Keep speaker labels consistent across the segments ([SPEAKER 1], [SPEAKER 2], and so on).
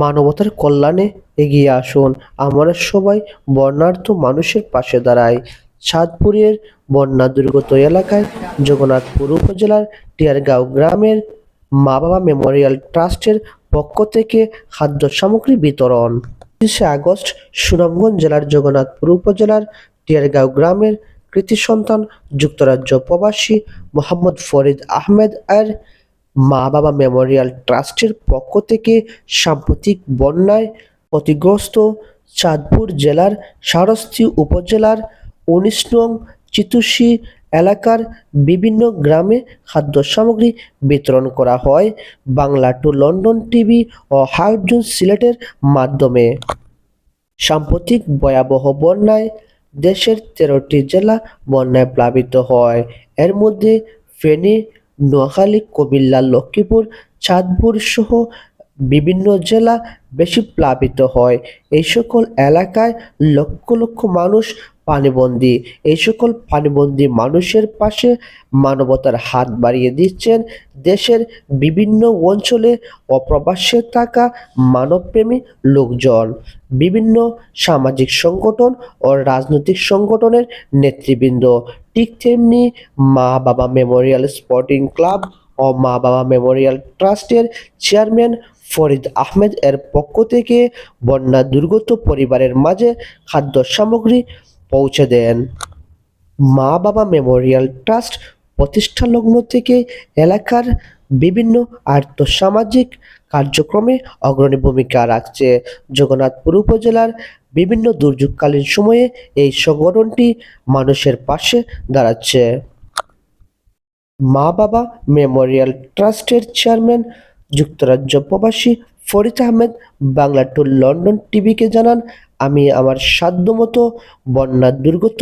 [SPEAKER 1] মানবতার কল্যাণে এগিয়ে আসুন। আমরা সবাই বন্যার্ত মানুষের পাশে দাঁড়াই। চাঁদপুরের বন্যা দুর্গত এলাকায় জগন্নাথপুর উপজেলার টিয়ারগাঁও গ্রামের মা বাবা মেমোরিয়াল ট্রাস্টের পক্ষ থেকে খাদ্য সামগ্রী বিতরণ। পঁচিশে আগস্ট সুনামগঞ্জ জেলার জগন্নাথপুর উপজেলার টিয়ারগাঁও গ্রামের কৃতি সন্তান যুক্তরাজ্য প্রবাসী মোহাম্মদ ফরিদ আহমেদ এর মা বাবা মেমোরিয়াল ট্রাস্টের পক্ষ থেকে সাম্প্রতিক বন্যায় ক্ষতিগ্রস্ত চাঁদপুর জেলার সারস্থী উপজেলার উনিশ নং চিতুষি এলাকার বিভিন্ন গ্রামে খাদ্য সামগ্রী বিতরণ করা হয় বাংলা টু লন্ডন টিভি ও হাইড্রোন সিলেটের মাধ্যমে। সাম্প্রতিক ভয়াবহ বন্যায় দেশের তেরোটি জেলা বন্যায় প্লাবিত হয়। এর মধ্যে ফেনী নোয়াখালী, কুমিল্লা, লক্ষ্মীপুর, চাঁদপুর সহ বিভিন্ন জেলা বেশি প্লাবিত হয়। এই সকল এলাকায় লক্ষ লক্ষ মানুষ পানিবন্দী। এই সকল পানিবন্দী মানুষের পাশে মানবতার হাত বাড়িয়ে দিচ্ছেন দেশের বিভিন্ন অঞ্চলে অপ্রবাসে থাকা মানবপ্রেমী লোকজন। বিভিন্ন সামাজিক সংগঠন ও রাজনৈতিক সংগঠনের নেতৃবৃন্দ। ঠিক তেমনি মা বাবা মেমোরিয়াল স্পোর্টিং ক্লাব ও মা বাবা মেমোরিয়াল ট্রাস্টের চেয়ারম্যান ফরিদ আহমেদ এর পক্ষ থেকে বন্যা দুর্গত পরিবারের মাঝে খাদ্য সামগ্রী পৌঁছে দেন। মা বাবা মেমোরিয়াল ট্রাস্ট প্রতিষ্ঠা লগ্ন থেকে এলাকার বিভিন্ন আর্থসামাজিক কার্যক্রমে অগ্রণী ভূমিকা রাখছে। জগন্নাথপুর উপজেলার বিভিন্ন দুর্যোগকালীন সময়ে এই সংগঠনটি মানুষের পাশে দাঁড়াচ্ছে। মা বাবা মেমোরিয়াল ট্রাস্টের চেয়ারম্যান, যুক্তরাজ্য প্রবাসী ফরিদ আহমেদ বাংলা টু লন্ডন টিভিকে জানান আমি আমার সাধ্যমতো বন্যা দুর্গত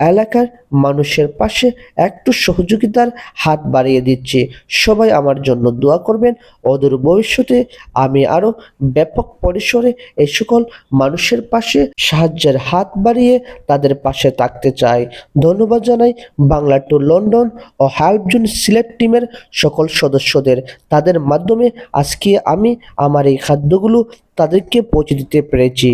[SPEAKER 1] এলাকার মানুষের পাশে একটু সহযোগিতার হাত বাড়িয়ে দিচ্ছি। সবাই আমার জন্য দোয়া করবেন। অদূর ভবিষ্যতে আমি আরও ব্যাপক পরিসরে এই সকল মানুষের পাশে সাহায্যের হাত বাড়িয়ে তাদের পাশে থাকতে চাই। ধন্যবাদ জানাই বাংলা টু লন্ডন ও হেল্পজুন সিলেট টিমের সকল সদস্যদের। তাদের মাধ্যমে আজকে আমি আমার এই খাদ্যগুলো তাদেরকে পৌঁছে দিতে পেরেছি।